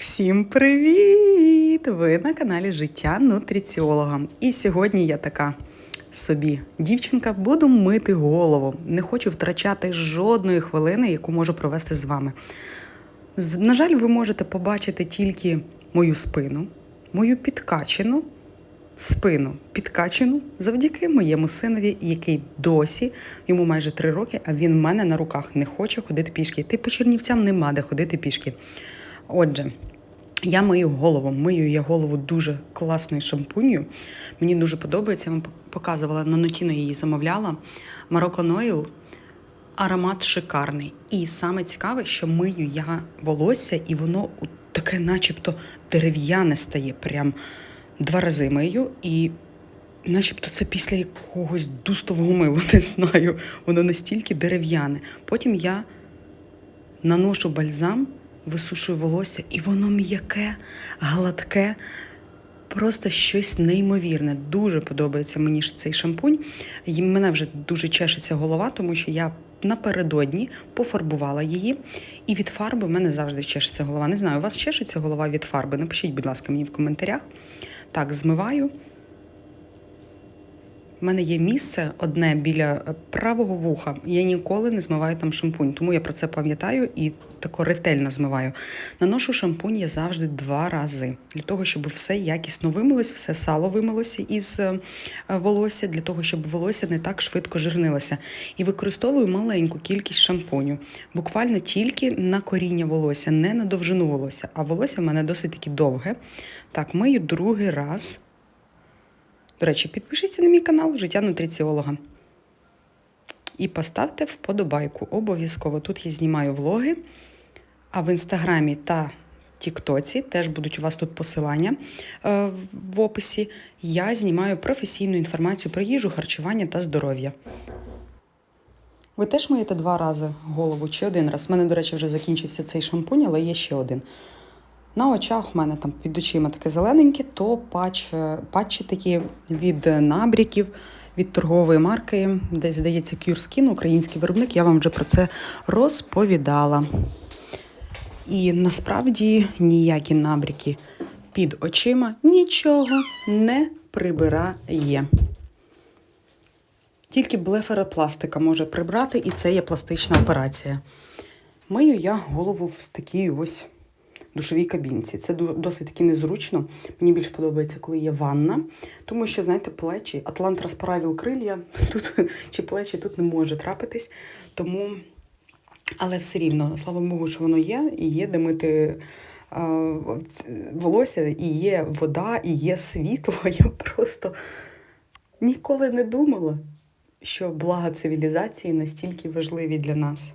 Всім привіт! Ви на каналі Життя Нутриціолога. І сьогодні я така собі дівчинка, буду мити голову. Не хочу втрачати жодної хвилини, яку можу провести з вами. На жаль, ви можете побачити тільки мою спину, мою підкачену спину, підкачену завдяки моєму синові, який досі йому майже три роки, а він в мене на руках не хоче ходити пішки. Ти по Чернівцям нема де ходити пішки. Отже, я мию голову. Мию я голову дуже класною шампунью. Мені дуже подобається. Я вам показувала на Нотіно її замовляла. Moroccan Oil. Аромат шикарний. І саме цікаве, що мию я волосся, і воно таке, начебто, дерев'яне стає. Прям два рази мию, і начебто це після якогось дустового милу, не знаю. Воно настільки дерев'яне. Потім я наношу бальзам, висушую волосся, і воно м'яке, гладке, просто щось неймовірне. Дуже подобається мені цей шампунь. І мене вже дуже чешеться голова, тому що я напередодні пофарбувала її. І від фарби в мене завжди чешеться голова. Не знаю, у вас чешеться голова від фарби? Напишіть, будь ласка, мені в коментарях. Так, змиваю. У мене є місце одне біля е, правого вуха. Я ніколи не змиваю там шампунь, тому я про це пам'ятаю і тако ретельно змиваю. Наношу шампунь я завжди два рази для того, щоб все якісно вимилось, все сало вимилося із е, волосся, для того, щоб волосся не так швидко жирнилося. І використовую маленьку кількість шампуню, буквально тільки на коріння волосся, не на довжину волосся. А волосся в мене досить таки довге. Так, мию другий раз. До речі, підпишіться на мій канал Життя нутриціолога. І поставте вподобайку. Обов'язково тут я знімаю влоги, а в інстаграмі та Тіктоці теж будуть у вас тут посилання е, в описі. Я знімаю професійну інформацію про їжу, харчування та здоров'я. Ви теж миєте два рази голову чи один раз? У мене, до речі, вже закінчився цей шампунь, але є ще один. На очах в мене там під очима таке зелененьке, то патч, е, патчі такі від набріків, від торгової марки, де здається Skin, український виробник. Я вам вже про це розповідала. І насправді ніякі набріки під очима нічого не прибирає. Тільки блефаропластика може прибрати, і це є пластична операція. Мию я голову в такій ось душовій кабінці. Це досить таки незручно. Мені більш подобається, коли є ванна, тому що, знаєте, плечі, Атлант розправив крилля, тут чи плечі тут не може трапитись. Тому, але все рівно, слава Богу, що воно є, і є де мити. Волосся, і є вода, і є світло. Я просто ніколи не думала, що блага цивілізації настільки важливі для нас.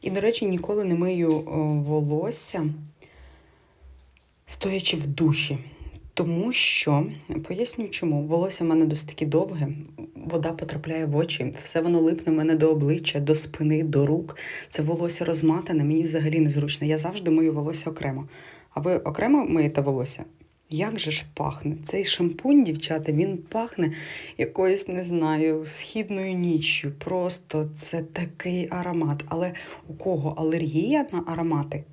І, до речі, ніколи не мию волосся, стоячи в душі. Тому що, поясню чому, волосся в мене досить таки довге, вода потрапляє в очі, все воно липне в мене до обличчя, до спини, до рук. Це волосся розматане, мені взагалі незручно. Я завжди мию волосся окремо. А ви окремо миєте волосся? Як же ж пахне? Цей шампунь, дівчата, він пахне якоюсь, не знаю, східною ніччю. Просто це такий аромат. Але у кого алергія на аромати?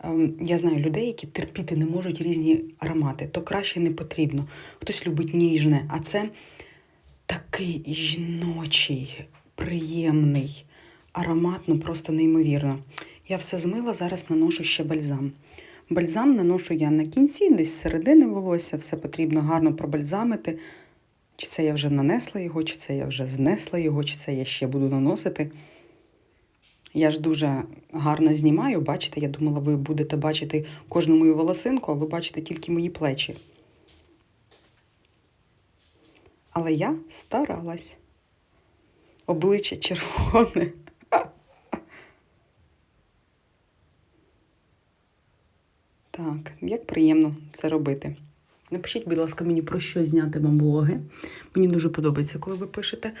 Ем, Я знаю людей, які терпіти не можуть різні аромати, то краще не потрібно. Хтось любить ніжне, а це такий жіночий, приємний аромат, ну просто неймовірно. Я все змила, зараз наношу ще бальзам. Бальзам наношу я на кінці, десь з середини волосся, все потрібно гарно пробальзамити. Чи це я вже нанесла його, чи це я вже знесла його, чи це я ще буду наносити. Я ж дуже гарно знімаю, бачите, я думала, ви будете бачити кожну мою волосинку, а ви бачите тільки мої плечі. Але я старалась. Обличчя червоне. Так, як приємно це робити. Напишіть, будь ласка, мені про що зняти вам влоги. Мені дуже подобається, коли ви пишете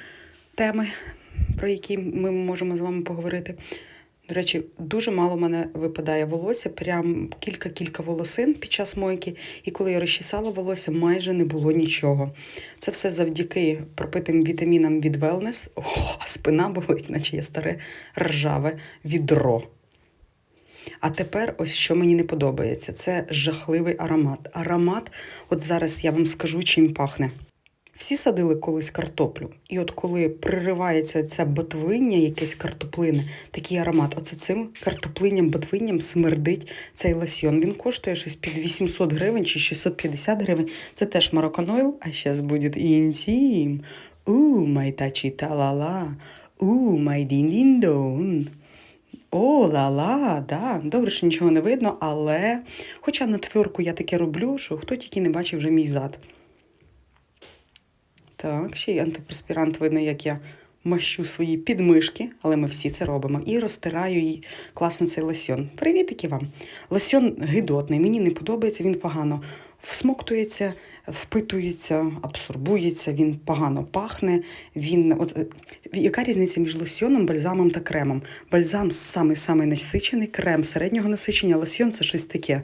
теми, про які ми можемо з вами поговорити. До речі, дуже мало в мене випадає волосся, прям кілька-кілька волосин під час мойки. І коли я розчісала волосся, майже не було нічого. Це все завдяки пропитим вітамінам від Wellness. О, а спина болить, наче я старе ржаве відро. А тепер ось що мені не подобається: це жахливий аромат. Аромат, от зараз я вам скажу, чим пахне. Всі садили колись картоплю, і от коли приривається це ботвиння, якесь картоплине, такий аромат. Оце цим картоплинням, ботвинням смердить цей лосьйон. Він коштує щось під 800 гривень чи 650 гривень. Це теж мароканойл, а зараз буде інтім. У, май тачі та-ла-ла. У, май дін-дін-дон. О, ла-ла, да. Добре, що нічого не видно, але хоча на тверку я таке роблю, що хто тільки не бачив вже мій зад. Так, ще й антипреспірант видно, як я мащу свої підмишки, але ми всі це робимо. І розтираю їй класно цей лосьон. Привітики вам. Лосьон гидотний, мені не подобається, він погано всмоктується, впитується, абсорбується, він погано пахне. Він, от, е, яка різниця між лосьоном, бальзамом та кремом? Бальзам самий-самий насичений, крем середнього насичення, лосьон це щось таке.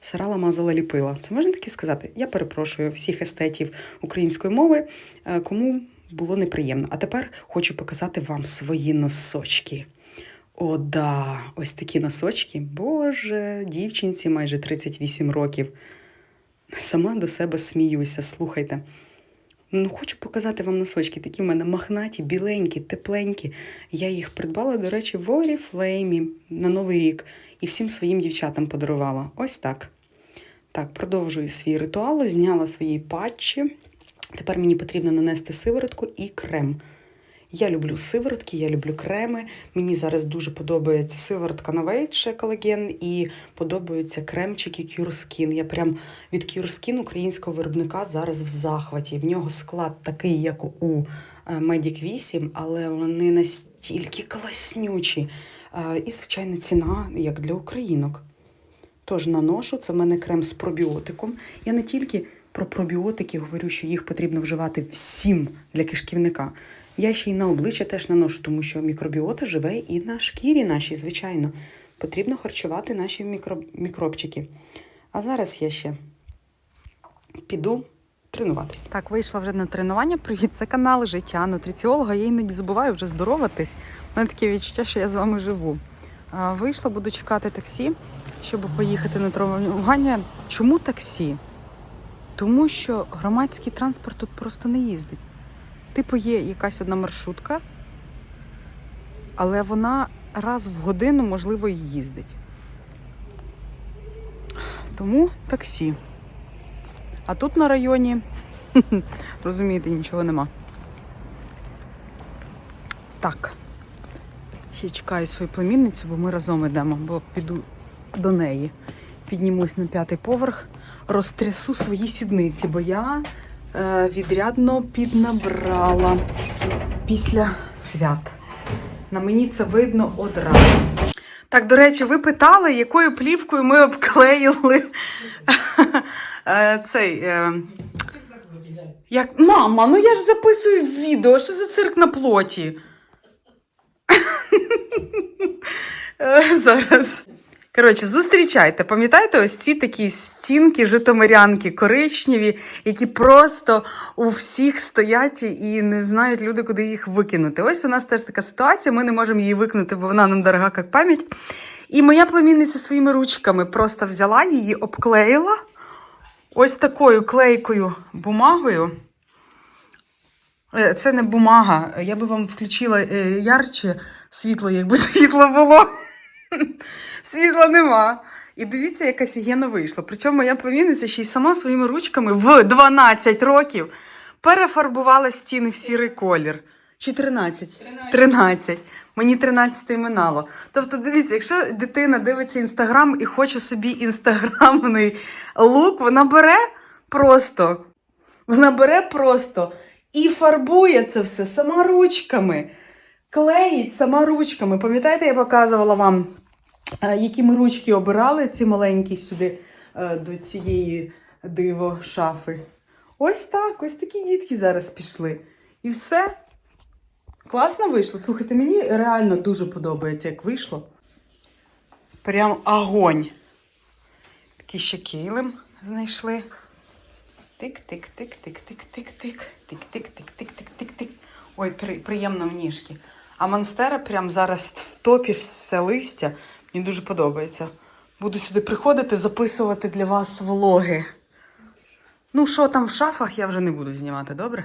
Сарала мазала ліпила. Це можна таке сказати? Я перепрошую всіх естетів української мови, е, кому було неприємно. А тепер хочу показати вам свої носочки. О, да, ось такі носочки. Боже, дівчинці майже 38 років. Сама до себе сміюся, слухайте. Ну, хочу показати вам носочки. Такі в мене махнаті, біленькі, тепленькі. Я їх придбала, до речі, в Oriflame на Новий рік і всім своїм дівчатам подарувала. Ось так. Так, продовжую свій ритуал, зняла свої патчі. Тепер мені потрібно нанести сиворотку і крем. Я люблю сиворотки, я люблю креми. Мені зараз дуже подобається сиворотка Novage колаген і подобаються кремчики Skin. Я прям від Skin українського виробника зараз в захваті. В нього склад такий, як у е, Medic 8, але вони настільки класнючі. Е, І, звичайно, ціна як для українок. Тож наношу, це в мене крем з пробіотиком. Я не тільки про пробіотики говорю, що їх потрібно вживати всім для кишківника. Я ще й на обличчя теж наношу, тому що мікробіота живе і на шкірі нашій, звичайно. Потрібно харчувати наші мікро... мікробчики. А зараз я ще піду тренуватись. Так, вийшла вже на тренування. Привіт, це канал Життя нутриціолога. Я іноді забуваю вже здороватись. У мене таке відчуття, що я з вами живу. Вийшла, буду чекати таксі, щоб поїхати на тренування. Чому таксі? Тому що громадський транспорт тут просто не їздить. Типу, є якась одна маршрутка, але вона раз в годину, можливо, і їздить. Тому таксі. А тут на районі, розумієте, нічого нема. Так. Ще чекаю свою племінницю, бо ми разом йдемо, бо піду до неї. Піднімусь на п'ятий поверх, розтрясу свої сідниці, бо я відрядно піднабрала після свят. На мені це видно одразу. Так, до речі, ви питали, якою плівкою ми обклеїли е, цей. Е, як... Мама, ну я ж записую відео, що за цирк на плоті. Е, Зараз. Коротше, зустрічайте. Пам'ятаєте, ось ці такі стінки житомирянки коричневі, які просто у всіх стоять і не знають люди, куди їх викинути. Ось у нас теж така ситуація. Ми не можемо її викинути, бо вона нам дорога як пам'ять. І моя племінниця своїми ручками просто взяла її, обклеїла ось такою клейкою бумагою. Е, Це не бумага. Я би вам включила е, ярче світло, якби світло було. Світла нема. І дивіться, як офігенно вийшло. Причому моя племінниця ще й сама своїми ручками в 12 років перефарбувала стіни в сірий колір. Чи 13? 13. 13. Мені 13 минало. Тобто, дивіться, якщо дитина дивиться інстаграм і хоче собі інстаграмний лук, вона бере просто. Вона бере просто і фарбує це все сама ручками. Клеїть сама ручками. Пам'ятаєте, я показувала вам, які ми ручки обирали, ці маленькі сюди е, до цієї диво шафи. Ось так, ось такі дітки зараз пішли. І все. Класно вийшло. Слухайте, мені реально дуже подобається, як вийшло. Прям огонь. Такий ще килим знайшли. Тик-тик-тик-тик-тик-тик-тик. Тик-тик-тик-тик-тик-тик-тик. Ой, приємно в ніжки. А монстера прям зараз втопишся листя, Мені дуже подобається. Буду сюди приходити, записувати для вас влоги. Ну, що там в шафах, я вже не буду знімати, добре?